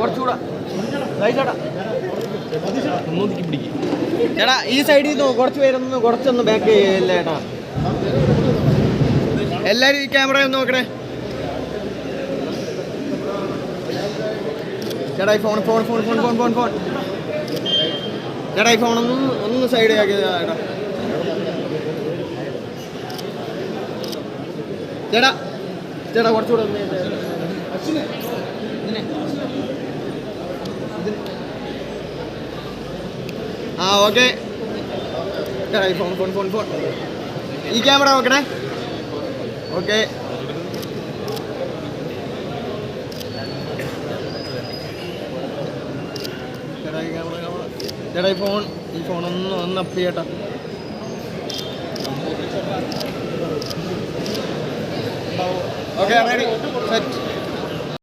കുറച്ചുകൂടെ. ചേട്ടാ ചേട്ടാ ഈ സൈഡിൽ നിന്ന് കുറച്ച് പേരൊന്ന് കുറച്ചൊന്ന് ബാക്ക് ചെയ്യല്ലേ ചേട്ടാ എല്ലാരും ഈ ക്യാമറ ഒന്ന് നോക്കണേ. ചേട്ടാ ഈ phone phone phone phone phone phone phone ചേട്ടാ ഈ ഫോൺ ഒന്ന് ഒന്ന് സൈഡ് ആക്കി ചേട്ടാ ചേട്ടാ ചേട്ടാ കുറച്ചുകൂടെ ഒന്ന്. ആ okay phone phone phone phone ഈ ക്യാമറ നോക്കണേ. ഓക്കെ ചേട്ടാ ഈ ഫോൺ ഈ ഫോൺ ഒന്ന് ഒന്ന് അപ്പ് ചെയ്യട്ടാ. Okay ready set